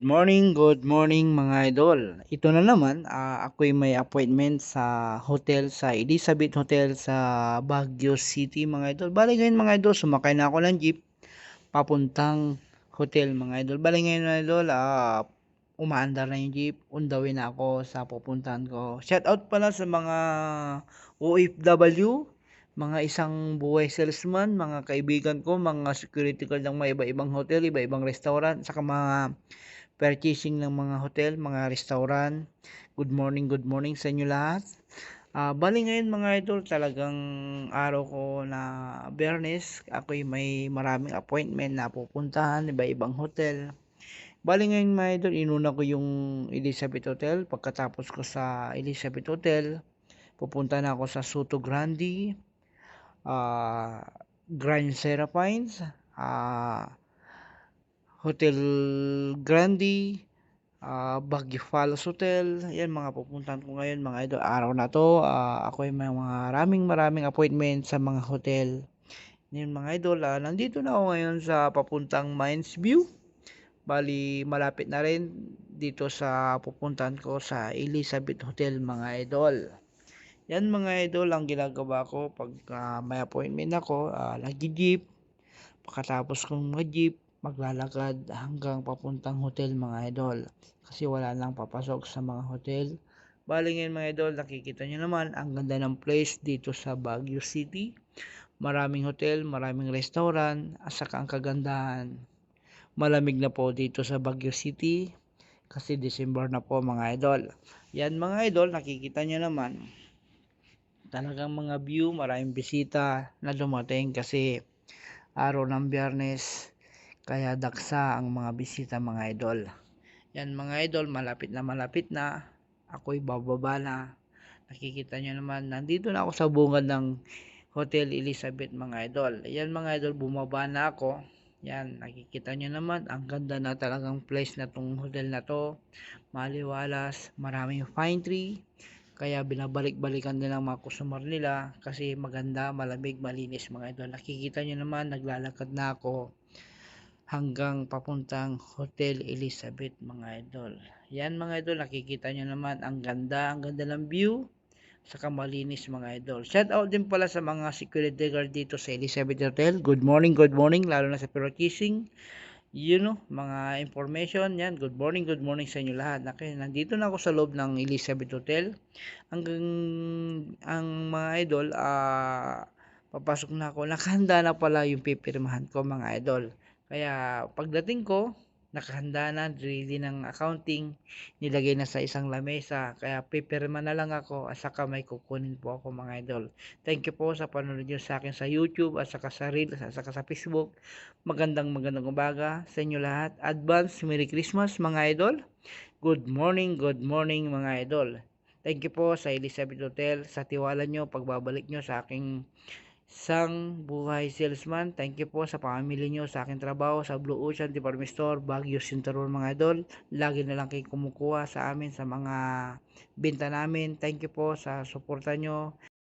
Morning, good morning mga idol. Ito na naman, ah, ako'y may appointment sa hotel sa Elizabeth Hotel sa Baguio City mga idol. Bale ngayon mga idol, sumakay na ako ng jeep papuntang hotel mga idol. Bale ngayon mga idol, ah, umaandar na yung jeep, undawin na ako sa pupuntahan ko. Shout out pala sa mga OFW, mga isang buhay salesman, mga kaibigan ko, mga security guard ng mga iba-ibang hotel, iba-ibang restaurant, saka mga purchasing ng mga hotel, mga restaurant. Good morning, good morning sa inyo lahat. Ah, bali ngayon mga idol, talagang araw ko na Biyernes, ako'y may maraming appointment na pupuntahan, iba-ibang hotel. Bali ngayon mga idol, inuna ko yung Elizabeth Hotel. Pagkatapos ko sa Elizabeth Hotel, pupunta na ako sa Soto Grande, ah, Grand Serapines, ah, Hotel Grande, ah, Baguio Falls Hotel. Yan mga pupuntahan ko ngayon mga idol. Araw na to, ah, ako ay may mga maraming maraming appointment sa mga hotel. Ngayon mga idol, ah, nandito na ako ngayon sa papuntang Mines View. Bali, malapit na rin dito sa pupuntahan ko sa Elizabeth Hotel mga idol. Yan mga idol ang ginagawa ko pag ah, may appointment ako, ah, nag-jeep. Pagkatapos kong mag-jeep, maglalakad hanggang papuntang hotel mga idol. Kasi wala lang papasok sa mga hotel. Bali mga idol, nakikita nyo naman ang ganda ng place dito sa Baguio City. Maraming hotel, maraming restaurant, at saka ang kagandahan. Malamig na po dito sa Baguio City kasi December na po mga idol. Yan mga idol, nakikita nyo naman. Talagang mga view, maraming bisita na dumating kasi araw ng biyernes kaya daksa ang mga bisita mga idol. Yan mga idol malapit na malapit na. Ako'y bababa na. Nakikita nyo naman nandito na ako sa bungad ng Hotel Elizabeth mga idol. Yan mga idol bumaba na ako. Yan nakikita nyo naman ang ganda na talagang place na tong hotel na to. Maliwalas maraming fine tree. Kaya binabalik-balikan nila ang mga customer nila kasi maganda, malamig, malinis mga idol. Nakikita nyo naman, naglalakad na ako hanggang papuntang Hotel Elizabeth mga idol. Yan mga idol, nakikita nyo naman ang ganda, ang ganda ng view saka malinis mga idol. Shout out din pala sa mga security guard dito sa Elizabeth Hotel. Good morning, good morning, lalo na sa purchasing you know, mga information yan. Good morning, good morning sa inyo lahat. Okay, nandito na ako sa loob ng Elizabeth Hotel. Hanggang ang mga idol, ah, papasok na ako. Nakahanda na pala yung pipirmahan ko mga idol. Kaya pagdating ko, nakahanda na, ready ng accounting, nilagay na sa isang lamesa, kaya pipirma na lang ako at saka may kukunin po ako mga idol. Thank you po sa panonood nyo sa akin sa YouTube at saka sa Reels at saka sa Facebook. Magandang magandang umaga sa inyo lahat. Advance Merry Christmas mga idol. Good morning, good morning mga idol. Thank you po sa Elizabeth Hotel sa tiwala nyo, pagbabalik nyo sa aking Sang Buhay Salesman. Thank you po sa pamilya nyo sa aking trabaho sa Blue Ocean Department Store, Baguio, Sintaron mga idol. Lagi na lang kayo kumukuha sa amin sa mga benta namin. Thank you po sa suporta nyo.